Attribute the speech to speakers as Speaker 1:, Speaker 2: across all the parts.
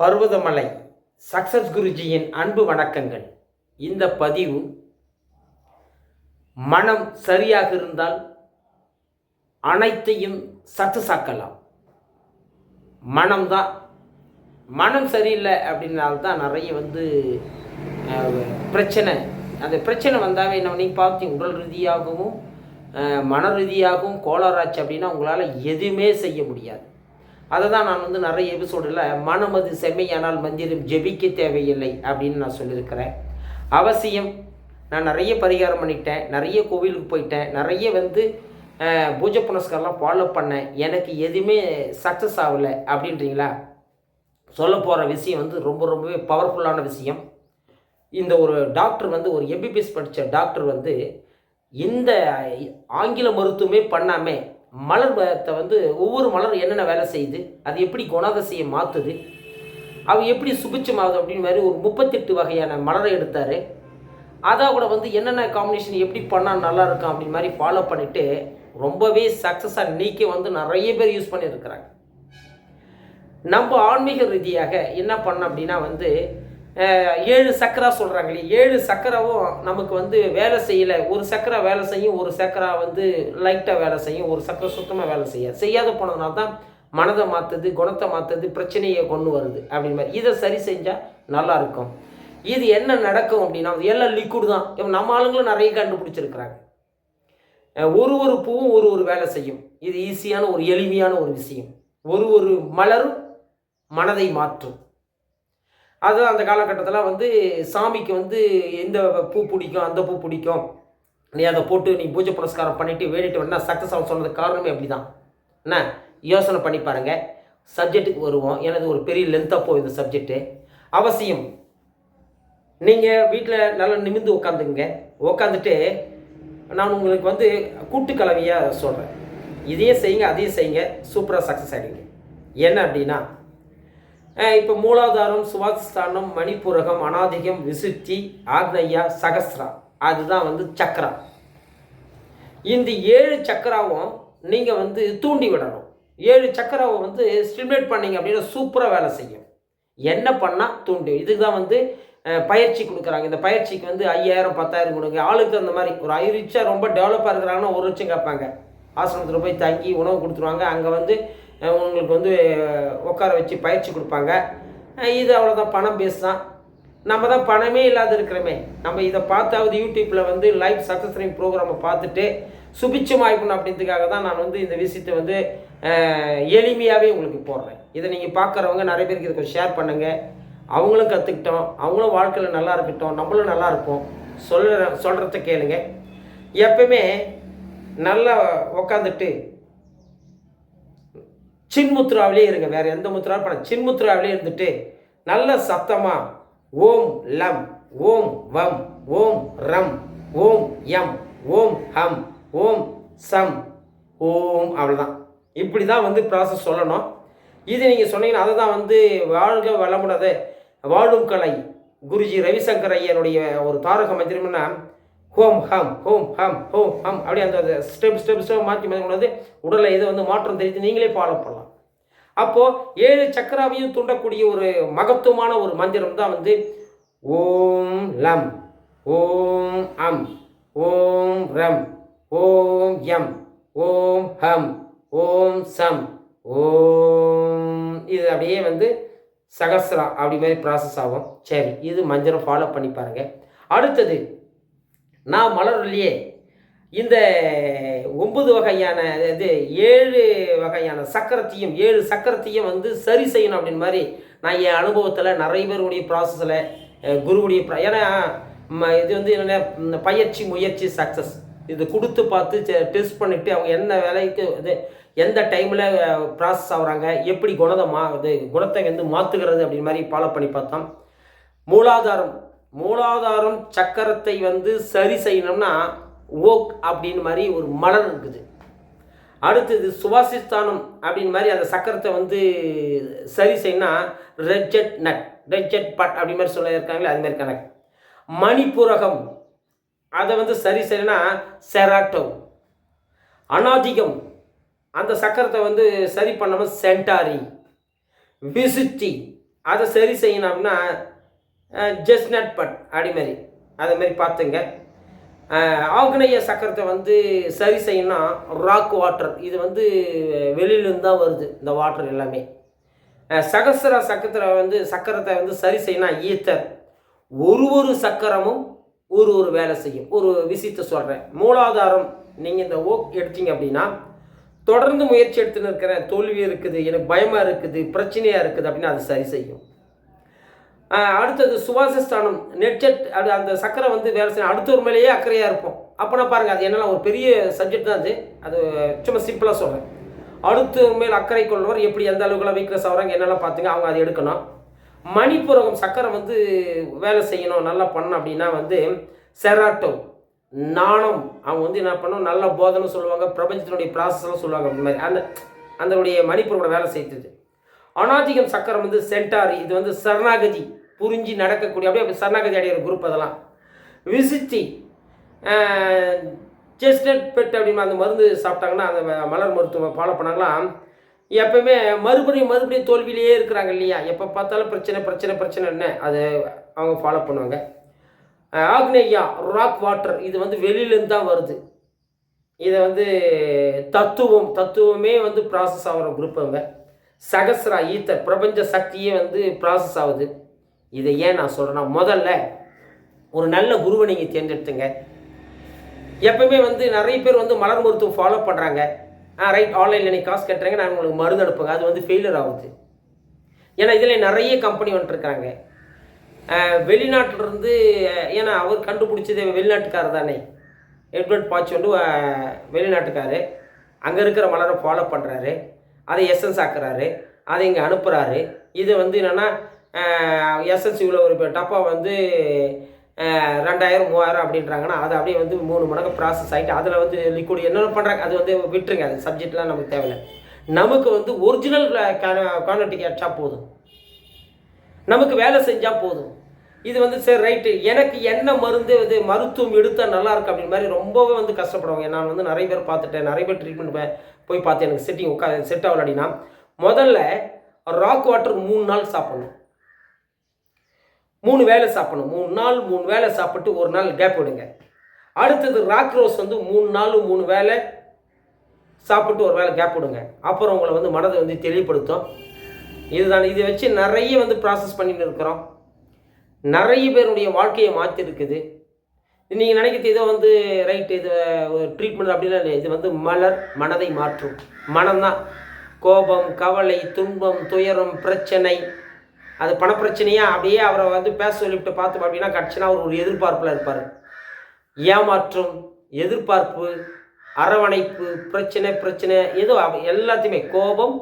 Speaker 1: Parvathamalai success குருஜியின் அன்பு வணக்கங்கள். இந்த பதிவு மனம் சரியாக இருந்தால் அனைத்தையும் சக்சஸ் ஆக்கலாம் மனம்தான். மனம் சரியில்லை அப்படின்னால்தான் நிறைய வந்து பிரச்சனை. அந்த பிரச்சனை வந்தாவே என்ன நீங்கள் பார்த்தீங்க உடல் ரீதியாகவும் மன ரீதியாகவும் கோளாராய்ச்சி அப்படின்னா உங்களால் எதுவுமே செய்ய முடியாது. அதை தான் நான் வந்து நிறைய எபிசோடில் மனமது செம்மையானால் மந்திரம் ஜெபிக்க தேவையில்லை அப்படின்னு நான் சொல்லியிருக்கிறேன். அவசியம் நான் நிறைய பரிகாரம் பண்ணிட்டேன் நிறைய கோவிலுக்கு போயிட்டேன் நிறைய வந்து பூஜை புனஸ்காரெலாம் ஃபாலோ பண்ணேன். எனக்கு எதுவுமே சக்ஸஸ் ஆகலை அப்படின்றீங்களா? சொல்ல போகிற விஷயம் வந்து ரொம்ப ரொம்பவே பவர்ஃபுல்லான விஷயம். இந்த ஒரு டாக்டர் வந்து ஒரு எம்பிபிஎஸ் படித்த டாக்டர் வந்து இந்த ஆங்கில மருத்துவமே பண்ணாமல் மலர்த்தை வந்து ஒவ்வொரு மலர் என்னென்ன வேலை செய்யுது அது எப்படி குணாதசையை மாற்றுது அவ எப்படி சுபிச்சமாகுது அப்படின்னு மாதிரி ஒரு முப்பத்தெட்டு வகையான மலரை எடுத்தார். அதான் கூட வந்து என்னென்ன காம்பினேஷன் எப்படி பண்ணால் நல்லா இருக்கும் அப்படின்னு மாதிரி ஃபாலோ பண்ணிவிட்டு ரொம்பவே சக்ஸஸாக நீக்கி வந்து நிறைய பேர் யூஸ் பண்ணியிருக்கிறாங்க. நம்ம ஆன்மீக ரீதியாக என்ன பண்ணோம் அப்படின்னா வந்து ஏழு சக்கரா சொல்கிறாங்களே ஏழு சக்கரவும் நமக்கு வந்து வேலை செய்யலை. ஒரு சக்கரை வேலை செய்யும் ஒரு சக்கரா வந்து லைட்டாக வேலை செய்யும் ஒரு சக்கரை சுத்தமாக வேலை செய்யாது. செய்யாத போனதுனால தான் மனதை மாற்றுது குணத்தை மாற்றுது பிரச்சனையை கொண்டு வருது அப்படின்னு மாதிரி. இதை சரி செஞ்சால் நல்லா இருக்கும். இது என்ன நடக்கும் அப்படின்னா எல்லாம் லிக்விட் தான். நம்ம ஆளுங்களும் நிறைய கண்டுபிடிச்சிருக்கிறாங்க. ஒரு ஒரு பூவும் ஒரு ஒரு வேலை செய்யும். இது ஈஸியான ஒரு எளிமையான ஒரு விஷயம். ஒரு ஒரு மலரும் மனதை மாற்றும். அது அந்த காலகட்டத்தில் வந்து சாமிக்கு வந்து எந்த பூ பிடிக்கும் அந்த பூ பிடிக்கும். நீ அதை போட்டு நீ பூஜை புரஸ்காரம் பண்ணிவிட்டு வேண்டிட்டு வேணா சக்ஸஸ் ஆகும் சொன்னது காரணமே அப்படி தான் என்ன? யோசனை பண்ணி பாருங்கள் சப்ஜெக்ட்டுக்கு வருவோம். எனது ஒரு பெரிய லென்த்தாக போகுது சப்ஜெக்ட்டு அவசியம். நீங்கள் வீட்டில் நல்லா நிமிர்ந்து உட்காந்துங்க உட்காந்துட்டு நான் உங்களுக்கு வந்து கூட்டுக்கலவையாக சொல்கிறேன் இதையும் செய்யுங்க அதையும் செய்யுங்க. சூப்பராக சக்ஸஸ் ஆகிடுங்க என்ன அப்படின்னா இப்போ மூலாதாரம் சுவாதிஸ்தானம் மணிப்புரகம் அனாதிகம் விசுத்தி ஆக்னையா சகஸ்ரா. அதுதான் வந்து சக்கரா இந்த ஏழு சக்கராவும் நீங்கள் வந்து தூண்டி விடணும். ஏழு சக்கராவை வந்து ஸ்டிமுலேட் பண்ணீங்க அப்படின்னா சூப்பராக வேலை செய்யும். என்ன பண்ணால் தூண்டி? இதுக்கு தான் வந்து பயிற்சி கொடுக்குறாங்க. இந்த பயிற்சிக்கு வந்து ஐயாயிரம் பத்தாயிரம் கொடுங்க. ஆளுக்கு அந்த மாதிரி ஒரு ஐரிச்சா ரொம்ப டெவலப்பாக இருக்கிறாங்கன்னா ஒரு லட்சம் கேட்பாங்க. ஆசிரமத்தில் போய் தங்கி உணவு கொடுத்துருவாங்க. அங்கே வந்து உங்களுக்கு வந்து உட்கார வச்சு பயிற்சி கொடுப்பாங்க. இது அவ்வளோதான் பணம் பேஸ் தான். நம்ம தான் பணமே இல்லாத இருக்கிறோமே. நம்ம இதை பார்த்தாவது யூடியூப்பில் வந்து லைவ் சக்ஸஸ்ரிங் ப்ரோக்ராமை பார்த்துட்டு சுபிச்சமாய்க்கணும் அப்படின்றதுக்காக தான் நான் வந்து இந்த விஷயத்தை வந்து எளிமையாகவே உங்களுக்கு போடுறேன். இதை நீங்கள் பார்க்குறவங்க நிறைய பேருக்கு இதை கொஞ்சம் ஷேர் பண்ணுங்கள் அவங்களும் கற்றுக்கிட்டோம் அவங்களும் வாழ்க்கையில் நல்லா இருக்கட்டும். நம்மளும் நல்லா இருப்போம். சொல்கிற சொல்கிறத கேளுங்க. எப்பயுமே நல்லா உக்காந்துட்டு சின்முத்ராவிலே இருங்க. வேற எந்த முத்ரா பண்ண சின்முத்ராவிலே இருந்துட்டு நல்ல சத்தமா ஓம் லம் ஓம் வம் ஓம் ரம் ஓம் எம் ஓம் ஹம் ஓம் சம் ஓம் அவ்வளோதான் இப்படி தான் வந்து ப்ராசஸ் சொல்லணும். இது நீங்கள் சொன்னீங்கன்னா அதை தான் வந்து வாழ்க வளமுடது வாழும் கலை. குருஜி ரவிசங்கர் ஐயனுடைய ஒரு தாரக மந்திரம்னா ஹோம் ஹம் ஹோம் ஹம் ஹோம் ஹம் அப்படி அந்த ஸ்டெப் ஸ்டெப் ஸ்டெப் மாற்றி மாற்றி கொண்டு வந்து உடலில் வந்து மாற்றம் தெரிவித்து நீங்களே ஃபாலோ பண்ணலாம். அப்போது ஏழு சக்கராவையும் தூண்டக்கூடிய ஒரு மகத்துவமான ஒரு மந்திரம் தான் வந்து ஓம் லம் ஓம் அம் ஓம் ரம் ஓம் எம் ஓம் ஹம் ஓம் சம் ஓம் இது அப்படியே வந்து சகசரா அப்படி மாதிரி ப்ராசஸ் ஆகும். சரி இது மஞ்சள் ஃபாலோ பண்ணி பாருங்க. அடுத்தது நான் மலர்லையே இந்த ஒன்பது வகையான இது ஏழு வகையான சக்கரத்தையும் ஏழு சக்கரத்தையும் வந்து சரி செய்யணும் அப்படின்னு மாதிரி நான் என் அனுபவத்தில் நிறைய பேருடைய ப்ராசஸில் குருவுடைய ஏன்னா இது வந்து என்ன பயிற்சி முயற்சி சக்ஸஸ் இது கொடுத்து பார்த்து டெஸ்ட் பண்ணிவிட்டு அவங்க என்ன வேலைக்கு இது எந்த டைமில் ப்ராசஸ் ஆகுறாங்க எப்படி குணத்தை மா இது குணத்தை வந்து மாற்றுகிறது அப்படின்னு மாதிரி ஃபாலோ பண்ணி பார்த்தோம். மூலாதாரம் மூலாதாரம் சக்கரத்தை வந்து சரி செய்யணும்னா ஓக் அப்படின்னு மாதிரி ஒரு மலர் இருக்குது. அடுத்தது சுவாசிஸ்தானம் அப்படின்னு மாதிரி அந்த சக்கரத்தை வந்து சரி செய்யணும்னா ரெட்ஜெட் நட் ரெட்ஜெட் பட் அப்படி மாதிரி சொல்லியிருக்காங்களே அது மாதிரி கணக்கு. மணிப்புரகம் அதை வந்து சரி செய்யணும்னா செராட்டோ அநாதிகம் அந்த சக்கரத்தை வந்து சரி பண்ணாமல் சென்டாரி விசுத்தி அதை சரி செய்யணும்னா ஜெஸ்னட் பட் அடிமாரி மாதிரி பார்த்துங்க. ஆக்னேய சக்கரத்தை வந்து சரி செய்யணும்னா ராக் வாட்டர் இது வந்து வெளியிலேருந்து தான் வருது இந்த வாட்டர் எல்லாமே. சகசர சகஸ்ர வந்து சக்கரத்தை வந்து சரி செய்யணும் ஈத்தர் ஒரு ஒரு சக்கரமும் ஒரு ஒரு வேலை செய்யும். ஒரு விஷயத்தை சொல்கிறேன் மூலாதாரம் நீங்கள் இந்த ஓக் எடுத்தீங்க அப்படின்னா தொடர்ந்து முயற்சி எடுத்துன்னு இருக்கிறேன் தோல்வி இருக்குது எனக்கு பயமாக இருக்குது பிரச்சனையாக இருக்குது அப்படின்னு அது சரி செய்யும். அடுத்தது சுவாசஸ்தானம். நெட்செட் அது அந்த சக்கரை வந்து வேலை செய்யணும் அடுத்தவர் மேலேயே அக்கறையாக இருப்போம். அப்போனா பாருங்கள் அது என்னெல்லாம் ஒரு பெரிய சப்ஜெக்ட் தான் அது. அது சும்மா சிம்பிளாக சொல்கிறேன் அடுத்தவர் மேல் அக்கறை கொள்வர் எப்படி எந்த அளவுக்குலாம் வீக்னஸ் ஆகுறாங்க என்னெல்லாம் பார்த்துங்க அவங்க அதை எடுக்கணும். மணிப்புரகம் சக்கரை வந்து வேலை செய்யணும் நல்லா பண்ணணும் அப்படின்னா வந்து செராட்டோ நாணம். அவங்க வந்து என்ன பண்ணணும் நல்ல போதனை சொல்லுவாங்க பிரபஞ்சத்தினுடைய ப்ராசஸ்லாம் சொல்லுவாங்க. அந்த மாதிரி அந்த அதனுடைய மணிப்பூரோட வேலை செய்தது அனாதிகம் சக்கரம் வந்து சென்டாரி இது வந்து சரணாகதி. புரிஞ்சு நடக்கக்கூடிய அப்படியே சரணாகதி அடைகிற குரூப் அதெல்லாம். விசித்தி செஸ்டட் பெட் அப்படின்னு அந்த மருந்து சாப்பிட்டாங்கன்னா அந்த ம- மலர் மருத்துவம் ஃபாலோ பண்ணாங்களாம் எப்பவுமே மறுபடியும் மறுபடியும் தோல்வியிலேயே இருக்கிறாங்க இல்லையா? எப்போ பார்த்தாலும் பிரச்சனை பிரச்சனை பிரச்சனை என்ன அது அவங்க ஃபாலோ பண்ணுவாங்க. ஆக்னேயா ராக் வாட்டர் இது வந்து வெளியிலேருந்து தான் வருது. இதை வந்து தத்துவம் தத்துவமே வந்து ப்ராசஸ் ஆகிற குரூப் அவங்க. சகசரா ஈத்தர் பிரபஞ்ச சக்தியே வந்து ப்ராசஸ் ஆகுது. இதை ஏன் நான் சொல்கிறேன்னா முதல்ல ஒரு நல்ல குருவை நீங்கள் தேர்ந்தெடுத்துங்க. எப்பவுமே வந்து நிறைய பேர் வந்து மலர் மருத்துவம் ஃபாலோ பண்ணுறாங்க ஆ ரைட் ஆன்லைனில் நீங்கள் காசு கட்டுறேங்க நான் உங்களுக்கு மருந்து அனுப்புங்க. அது வந்து ஃபெயிலியர் ஆகுது. ஏன்னா இதில் நிறைய கம்பெனி வந்துட்டுருக்காங்க வெளிநாட்டிலிருந்து ஏன்னா அவர் கண்டுபிடிச்சது வெளிநாட்டுக்காரர் தானே. எட்வர்ட் பாச் வந்து வெளிநாட்டுக்காரு. அங்கே இருக்கிற மலரை ஃபாலோ பண்ணுறாரு அதை எசன்ஸ் ஆக்குறாரு. அதை இங்கே அனுப்புகிறாரு இதை வந்து என்னென்னா எசன்ஸ் இவ்வளோ ஒரு டப்பா வந்து ரெண்டாயிரம் மூவாயிரம் அப்படின்றாங்கன்னா அது அப்படியே வந்து மூணு மடங்கு ப்ராசஸ் ஆகிட்டு அதில் வந்து லிக்விட் என்னென்ன பண்ணுறாங்க அது வந்து விட்டுருங்க அது சப்ஜெக்ட்லாம் நமக்கு தேவையில்லை. நமக்கு வந்து ஒரிஜினல் குவான்டிட்டி கேட்டால் போதும். நமக்கு வேலை செஞ்சால் போதும். இது வந்து சரி ரைட்டு எனக்கு என்ன மருந்து இது மருத்துவம் எடுத்தால் நல்லா இருக்கு அப்படின்னு மாதிரி ரொம்பவே வந்து கஷ்டப்படுவாங்க. நான் வந்து நிறைய பேர் பார்த்துட்டேன் நிறைய பேர் ட்ரீட்மெண்ட் போய் பார்த்து எனக்கு செட்டிங் உட்கா செட் ஆகல அப்படின்னா முதல்ல ராக் வாட்டர் மூணு நாள் சாப்பிட்ணும். மூணு வேளை சாப்பிடணும். மூணு நாள் மூணு வேளை சாப்பிட்டு ஒரு நாள் கேப் விடுங்க. அடுத்தது ராக் ரோஸ் வந்து மூணு நாள் மூணு வேளை சாப்பிட்டு ஒரு வேளை கேப் விடுங்க. அப்புறம் உங்களை வந்து மனதை வந்து தெளிவுபடுத்தும். இதுதான். இதை வச்சு நிறைய வந்து ப்ராசஸ் பண்ணிட்டு இருக்கிறோம். நிறைய பேருடைய வாழ்க்கையை மாற்றிருக்குது நீங்கள் நினைக்கிறது இதை வந்து ரைட் இது ட்ரீட்மெண்ட் அப்படின்னா இல்லை இது வந்து மலர் மனதை மாற்றும். மனம்தான். கோபம் கவலை துன்பம் துயரம் பிரச்சனை அது பணப்பிரச்சனையாக அப்படியே அவரை வந்து பேச சொல்லிவிட்டு பார்த்து அப்படின்னா கட்சினா அவர் ஒரு எதிர்பார்ப்பில் இருப்பார். ஏமாற்றம் எதிர்பார்ப்பு அரவணைப்பு பிரச்சனை பிரச்சனை ஏதோ எல்லாத்தையுமே கோபம்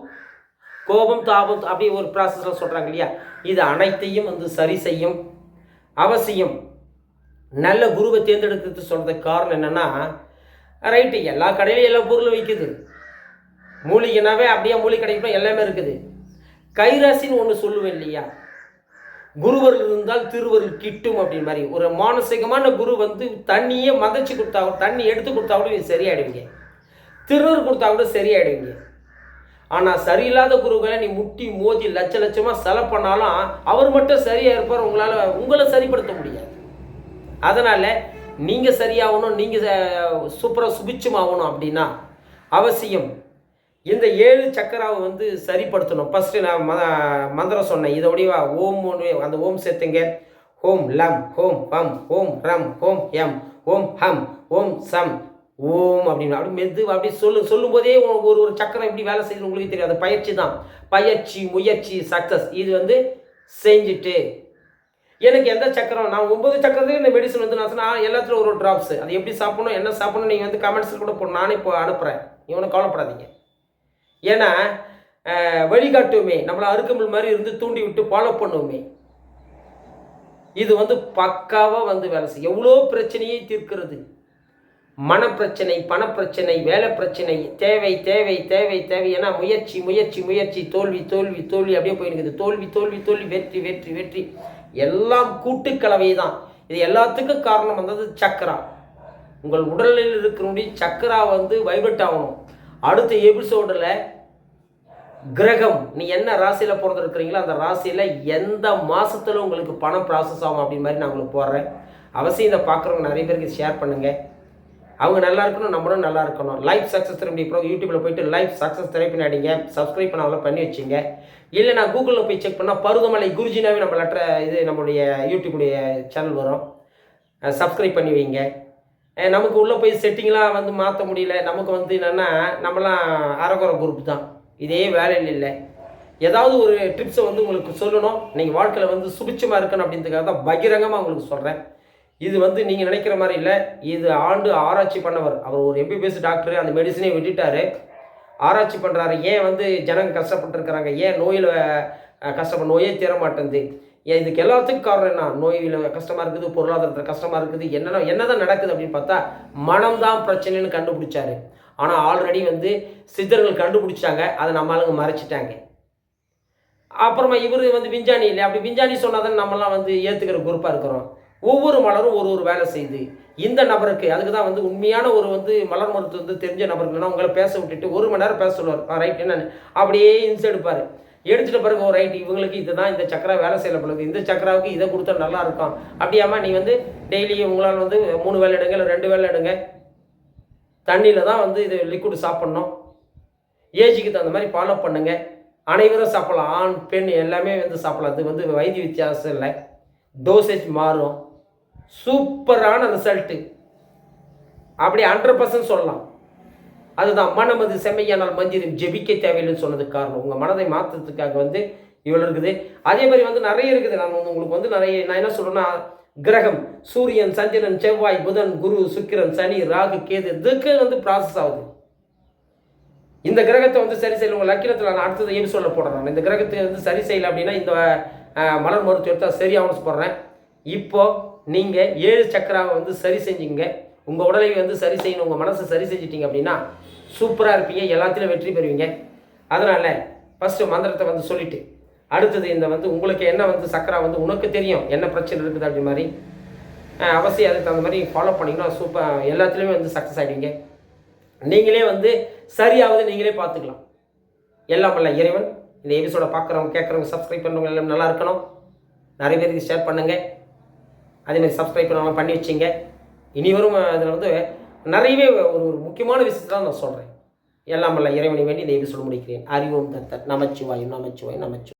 Speaker 1: கோபம் தாபம் அப்படி ஒரு ப்ராசஸில் சொல்கிறாங்க இல்லையா? இது அனைத்தையும் வந்து சரி செய்யும். அவசியம். நல்ல குருவை தேர்ந்தெடுக்கிறது சொல்கிறதுக்கு காரணம் என்னென்னா ரைட்டு எல்லா கடையிலையும் எல்லா பொருளும் விற்குது மூலிகைனாவே அப்படியே மூலிகை கிடைக்கும் எல்லாமே இருக்குது. கைராசின்னு ஒன்று சொல்லுவேன் இல்லையா? குருவர்கள் இருந்தால் திருவருள் கிட்டும் அப்படின்னு மாதிரி. ஒரு மானசீகமான குரு வந்து தண்ணியே மதச்சு கொடுத்தா கூட தண்ணி எடுத்து கொடுத்தா கூட நீங்கள் சரியாயிடுவீங்க. திருவர் கொடுத்தா கூட சரியாயிடுவீங்க. ஆனால் சரியில்லாத குருக்களை நீ முட்டி மோதி லட்ச லட்சமாக செலவு பண்ணாலும் அவர் மட்டும் சரியாக இருப்பார் உங்களால் உங்களை சரிப்படுத்த முடியாது. அதனால் நீங்கள் சரியாகணும் நீங்கள் சூப்பராக சுபிச்சமாகணும் அப்படின்னா அவசியம் இந்த ஏழு சக்கராவை வந்து சரிப்படுத்தணும். ஃபஸ்ட்டு நான் ம மந்திரம் சொன்னேன். இதோடைய ஓம் ஒன்று அந்த ஓம் சேர்த்துங்க. ஓம் லம் ஹோம் பம் ஓம் ரம் ஹோம் எம் ஓம் ஹம் ஓம் சம் ஓம் அப்படின்னு. அப்படி மெது அப்படி சொல்லு சொல்லும்போதே ஒரு ஒரு ஒரு சக்கரம் எப்படி வேலை செய்யுது உங்களுக்கு தெரியும் அது பயிற்சி தான். பயிற்சி முயற்சி சக்ஸஸ் இது வந்து செஞ்சுட்டு. எனக்கு எந்த சக்கரம்? நான் ஒன்பது சக்கரத்துக்கு இந்த மெடிசன் வந்து நான் சொன்னால் எல்லாத்துலையும் ஒரு ஒரு ட்ராப்ஸ் அது எப்படி சாப்பிடணும் என்ன சாப்பிடணும் நீங்கள் வந்து கமெண்ட்ஸில் கூட போ நானே இப்போ அனுப்புகிறேன் இவனை கவலைப்படாதீங்க. ஏன்னா வழிகாட்டுமே நம்மளை அருக்கமல் மாதிரி இருந்து தூண்டி விட்டு ஃபாலோ பண்ணுவோமே இது வந்து பக்காவாக வந்து வேலை செய்யும் எவ்வளோ பிரச்சனையை தீர்க்கிறது? மனப்பிரச்சனை பணப்பிரச்சனை வேலை பிரச்சனை தேவை தேவை தேவை தேவை ஏன்னா முயற்சி முயற்சி முயற்சி தோல்வி தோல்வி தோல்வி அப்படியே போயிருக்குது தோல்வி தோல்வி தோல்வி வெற்றி வெற்றி வெற்றி. எல்லாம் கூட்டுக்கலவை தான். இது எல்லாத்துக்கும் காரணம் வந்தது சக்கரா. உங்கள் உடலில் இருக்கிற சக்கரா வந்து வைப்ரேட் ஆகணும். அடுத்த எபிசோடில் கிரகம் நீ என்ன ராசியில் பிறந்திருக்கிறீங்களோ அந்த ராசியில் எந்த மாதத்தில் உங்களுக்கு பணம் ப்ராசஸ் ஆகும் அப்படின்னு மாதிரி நான் உங்களுக்கு போடுறேன். அவசியம் இதை பார்க்குறவங்க நிறைய பேருக்கு ஷேர் பண்ணுங்கள் அவங்க நல்லா இருக்கணும் நம்மளும் நல்லா இருக்கணும். லைஃப் சக்ஸஸ் திரும்பி ப்ரோ யூடியூப்பில் போயிட்டு லைஃப் சக்ஸஸ் திரைப்பின் அடிங்க சப்ஸ்கிரைப் பண்ணாமல் பண்ணி வச்சுங்க. இல்லை நான் கூகுளில் போய் செக் பண்ணால் பருவமலை குருஜினாவே நம்ம லெட்டர் இது நம்மளுடைய யூடியூபுடைய சேனல் வரும். சப்ஸ்கிரைப் பண்ணி வைங்க. நமக்கு உள்ளே போய் செட்டிங்லாம் வந்து மாற்ற முடியல. நமக்கு வந்து என்னென்னா நம்மலாம் அரகுற குரூப் தான். இதே வேலையில் இல்லை. ஏதாவது ஒரு ட்ரிப்ஸை வந்து உங்களுக்கு சொல்லணும். நீங்கள் வாழ்க்கையில் வந்து சுபிச்சமாக இருக்கணும் அப்படின்றதுக்காக தான் பகிரங்கமாக உங்களுக்கு சொல்கிறேன் இது வந்து நீங்கள் நினைக்கிற மாதிரி இல்லை. இது ஆண்டு ஆராய்ச்சி பண்ணவர். அவர் ஒரு எம்பிபிஎஸ் டாக்டர் அந்த மெடிசனே விட்டுட்டார். ஆராய்ச்சி பண்ணுறாரு ஏன் வந்து ஜனங்க கஷ்டப்பட்டுருக்கிறாங்க? ஏன் நோயில் கஷ்டப்பட நோயே தீர மாட்டேங்குது? இதுக்கு எல்லாத்துக்கும் காரணம் என்ன? நோயில் கஷ்டமாக இருக்குது பொருளாதாரத்தில் கஷ்டமாக இருக்குது என்னென்ன என்னதான் நடக்குது அப்படின்னு பார்த்தா மனம்தான் பிரச்சனைன்னு கண்டுபிடிச்சாரு. ஆனால் ஆல்ரெடி வந்து சித்தர்கள் கண்டுபிடிச்சாங்க அதை நம்ம ஆளுங்க மறைச்சிட்டாங்க. அப்புறமா இவர் வந்து விஞ்ஞானி இல்லை அப்படி விஞ்ஞானி சொன்னாதான் நம்மலாம் வந்து ஏற்றுக்கிற குரூப்பாக இருக்கிறோம். ஒவ்வொரு மலரும் ஒரு ஒரு வேலை செய்யுது. இந்த நபருக்கு அதுக்கு தான் வந்து உண்மையான ஒரு வந்து மலர் மருத்துவம் வந்து தெரிஞ்ச நபருக்குன்னா உங்களை பேச விட்டுட்டு ஒரு மணி நேரம் பேச சொல்லுவார். ரைட் என்னன்னு? அப்படியே இன்ஸ் எடுப்பார். எடுத்துட்ட பிறகு ஒரு ரைட் இவங்களுக்கு இதுதான் இந்த சக்கரா வேலை செய்யல பொழுது இந்த சக்கராவுக்கு இதை கொடுத்தா நல்லா இருக்கும். அப்படியாமா நீ வந்து டெய்லி உங்களால் வந்து மூணு வேலை எடுங்க இல்லை ரெண்டு வேலை எடுங்க. தண்ணியில் தான் வந்து இது லிக்விட் சாப்பிட்ணும். ஏஜுக்கு தகுந்த மாதிரி ஃபாலோ பண்ணுங்க. அனைவரும் சாப்பிடலாம். ஆண் பெண் எல்லாமே வந்து சாப்பிடலாம். இது வந்து வைத்திய வித்தியாசம் இல்லை. டோசேஜ் மாறும். சூப்பரான ரிசல்ட்டு அப்படி ஹண்ட்ரட் பர்சன்ட் சொல்லலாம். அதுதான் மனமது செம்மையானால் மந்திரம் ஜெபிக்க தேவையில்லைன்னு சொன்னதுக்கு காரணம். உங்கள் மனதை மாற்றுறதுக்காக வந்து இவ்வளோ இருக்குது. அதே மாதிரி வந்து நிறைய இருக்குது. நான் வந்து உங்களுக்கு வந்து நிறைய நான் என்ன சொல்கிறேன்னா கிரகம் சூரியன் சந்திரன் செவ்வாய் புதன் குரு சுக்கிரன் சனி ராகு கேது இதுக்கு வந்து ப்ராசஸ் ஆகுது. இந்த கிரகத்தை வந்து சரி செய்யல உங்கள் லக்கினத்தில் நான் அடுத்தது ஏன் சொல்ல போடுறேன் இந்த கிரகத்தை வந்து சரி செய்யல அப்படின்னா இந்த மலர் மருத்துவ எடுத்தால் சரியாகும்னு போடுறேன். இப்போது நீங்கள் ஏழு சக்கராவை வந்து சரி செஞ்சீங்க உங்கள் உடலை வந்து சரி செய்யணும் உங்கள் மனசை சரி செஞ்சிட்டீங்க அப்படின்னா சூப்பராக இருப்பீங்க. எல்லாத்திலும் வெற்றி பெறுவீங்க. அதனால் ஃபஸ்ட்டு மந்திரத்தை வந்து சொல்லிட்டு அடுத்தது இந்த வந்து உங்களுக்கு என்ன வந்து சக்கரா வந்து உனக்கு தெரியும் என்ன பிரச்சனை இருக்குது அப்படி மாதிரி. அவசியம் அதுக்கு தகுந்த மாதிரி ஃபாலோ பண்ணிங்கன்னா சூப்பர் எல்லாத்துலேயுமே வந்து சக்ஸஸ் ஆகிடுவீங்க நீங்களே வந்து சரியாவது நீங்களே பார்த்துக்கலாம். எல்லாம் வல்ல இறைவன். இந்த எபிசோடை பார்க்குறவங்க கேட்குறவங்க சப்ஸ்கிரைப் பண்ணுறவங்க எல்லாம் நல்லா இருக்கணும். நிறைய பேருக்கு ஷேர் பண்ணுங்கள் அதேமாதிரி சப்ஸ்கிரைப் பண்ணாமல் பண்ணி வச்சிங்க. இனி வரும் அதில் வந்து நிறையவே ஒரு ஒரு முக்கியமான விஷயத்தை நான் சொல்கிறேன் எல்லாம் வல்ல இறைவனை வேண்டி இந்த எபிசோடு முடிக்கிறேன்? அறிவோம் தத்தர் நமச்சிவாயும் நமச்சிவாயும் நமச்சிவாய்